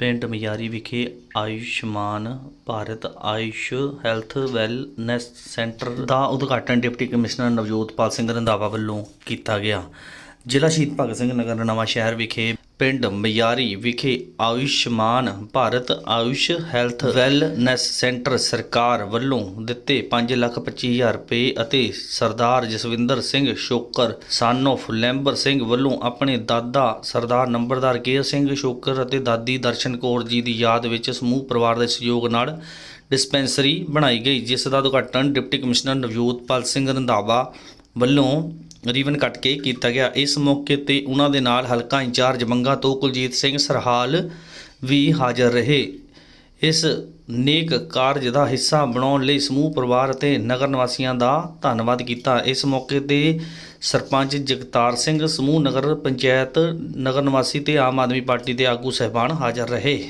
ਪਿੰਡ ਮਿਆਰੀ ਵਿਖੇ Ayushman Bharat Ayush health wellness centre ਦਾ ਉਦਘਾਟਨ ਡਿਪਟੀ ਕਮਿਸ਼ਨਰ ਨਵਜੋਤਪਾਲ ਸਿੰਘ ਰੰਧਾਵਾ ਵੱਲੋਂ ਕੀਤਾ ਗਿਆ। ਜ਼ਿਲ੍ਹਾ ਸ਼ਹੀਦ ਭਗਤ ਸਿੰਘ ਨਗਰ ਨਵਾਂ ਸ਼ਹਿਰ ਵਿਖੇ ਪਿੰਡ ਮਿਆਰੀ ਵਿਖੇ Ayushman Bharat Ayush health wellness centre ਸਰਕਾਰ ਵੱਲੋਂ ਦਿੱਤੇ 525000 ਰੁਪਏ ਅਤੇ ਸਰਦਾਰ ਜਸਵਿੰਦਰ ਸਿੰਘ ਸ਼ੋਕਰ ਸਨ of ਲੈਂਬਰ ਸਿੰਘ ਵੱਲੋਂ ਆਪਣੇ ਦਾਦਾ ਸਰਦਾਰ ਨੰਬਰਦਾਰ ਕੇਰ ਸਿੰਘ ਸ਼ੋਕਰ ਅਤੇ ਦਾਦੀ ਦਰਸ਼ਨ ਕੌਰ ਜੀ ਦੀ ਯਾਦ ਵਿੱਚ ਸਮੂਹ ਪਰਿਵਾਰ ਦੇ ਸਹਿਯੋਗ ਨਾਲ ਡਿਸਪੈਂਸਰੀ ਬਣਾਈ ਗਈ, ਜਿਸ ਦਾ ਉਦਘਾਟਨ ਡਿਪਟੀ ਕਮਿਸ਼ਨਰ ਨਵਜੋਤਪਾਲ ਸਿੰਘ ਰੰਧਾਵਾ ਵੱਲੋਂ ਰੀਵਨ ਕੱਟ ਕੇ ਕੀਤਾ ਗਿਆ। ਇਸ ਮੌਕੇ ਤੇ ਉਹਨਾਂ ਦੇ ਨਾਲ ਹਲਕਾ ਇੰਚਾਰਜ ਮੰਗਾ ਤੋਂ ਕੁਲਜੀਤ ਸਿੰਘ ਸਰਹਾਲ ਵੀ ਹਾਜ਼ਰ ਰਹੇ। ਇਸ ਨੇਕ ਕਾਰਜ ਦਾ ਹਿੱਸਾ ਬਣਾਉਣ ਲਈ ਸਮੂਹ, ਪਰਿਵਾਰ ਅਤੇ ਨਗਰ ਨਿਵਾਸੀਆਂ ਦਾ ਧੰਨਵਾਦ ਕੀਤਾ। ਇਸ ਮੌਕੇ ਤੇ ਸਰਪੰਚ ਜਗਤਾਰ ਸਿੰਘ, ਸਮੂਹ ਨਗਰ ਪੰਚਾਇਤ, ਨਗਰ ਨਿਵਾਸੀ ਤੇ ਆਮ ਆਦਮੀ ਪਾਰਟੀ ਦੇ ਆਗੂ ਸਹਿਬਾਨ ਹਾਜ਼ਰ ਰਹੇ।